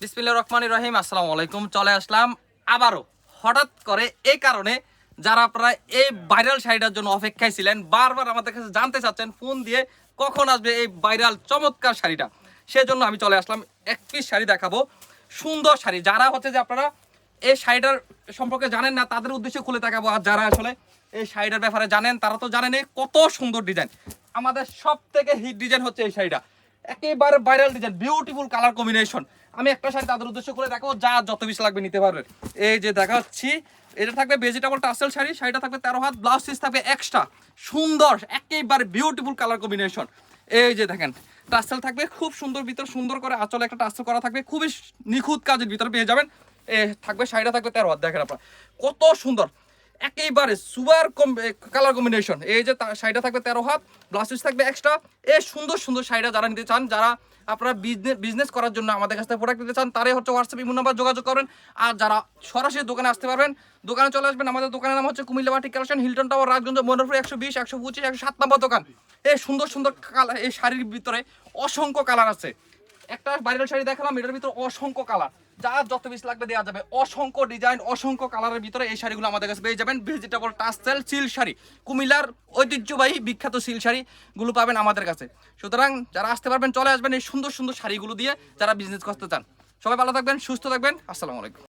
বিসমিল্লা রহমান রহিম, আসসালামু আলাইকুম। চলে আসলাম আবারও হঠাৎ করে এই কারণে যারা আপনারা এই ভাইরাল শাড়িটার জন্য অপেক্ষায় ছিলেন, বারবার আমাদের কাছে জানতে চাচ্ছেন, ফোন দিয়ে কখন আসবে এই ভাইরাল চমৎকার শাড়িটা। সেজন্য আমি চলে আসলাম, এক পিস শাড়ি দেখাবো। সুন্দর শাড়ি। যারা হচ্ছে যে আপনারা এই শাড়িটার সম্পর্কে জানেন না, তাদের উদ্দেশ্যে খুলে দেখাবো। আর যারা আসলে এই শাড়িটার ব্যাপারে জানেন, তারা তো জানেন কত সুন্দর ডিজাইন আমাদের সব থেকে হিট ডিজাইন হচ্ছে এই শাড়িটা। একেবারে viral design beautiful colour combination আমি একটা শাড়ি তাদের উদ্দেশ্য করে দেখো যা যত বেশি লাগবে নিতে পারবেন এই যে দেখাচ্ছি, এটা থাকবে ভেজিটেবল টাসেল শাড়ি, শাড়িটা থাকবে তেরো হাত ব্লাউজ পিস থাকবে এক্সট্রা সুন্দর, একেবারে বিউটিফুল কালার কম্বিনেশন এই যে দেখেন টাসেল থাকবে খুব সুন্দর ভিতর, সুন্দর করে আঁচলে একটা টাসেল করা থাকবে, খুবই নিখুঁত কাজের ভিতরে পেয়ে যাবেন। এ থাকবে, শাড়িটা থাকবে তেরো হাত, দেখেন আপনার। কত সুন্দর। একেবারে সুপার কালার কম্বিনেশন এই যে শাড়িটা থাকবে তেরো হাত ব্লাউজ পিস থাকবে এক্সট্রা এই সুন্দর সুন্দর শাড়িটা যারা নিতে চান, যারা আপনারা বিজনেস বিজনেস করার জন্য আমাদের কাছ থেকে প্রোডাক্ট নিতে চান, তারাই হচ্ছে হোয়াটসঅ্যাপ ইমো নাম্বার যোগাযোগ করেন। আর যারা সরাসরি দোকানে আসতে পারবেন, দোকানে চলে আসবেন, আমাদের দোকানের নাম হচ্ছে কুমিল্লা বাটি collection Hilton tower Rajganj Monorpur একশো বিশ, একশো পঁচিশ, একশো সাত নম্বর দোকান। এই সুন্দর সুন্দর কালার এই শাড়ির ভিতরে অসংখ্য কালার আছে। একটা ভাইরাল শাড়ি দেখালাম, এটার ভিতরে অসংখ্য কালার যা যত বেশি লাগবে দেওয়া যাবে। অসংখ্য ডিজাইন অসংখ্য কালারের ভিতরে এই শাড়িগুলো আমাদের কাছে পেয়ে যাবেন। Vegetable টাস্টেল seal sari. কুমিল্লার ঐতিহ্যবাহী বিখ্যাত সিল শাড়িগুলো পাবেন আমাদের কাছে। সুতরাং যারা আসতে পারবেন, চলে আসবেন এই সুন্দর সুন্দর শাড়িগুলো দিয়ে যারা বিজনেস করতে চান। সবাই ভালো থাকবেন, সুস্থ থাকবেন। আসসালামু আলাইকুম।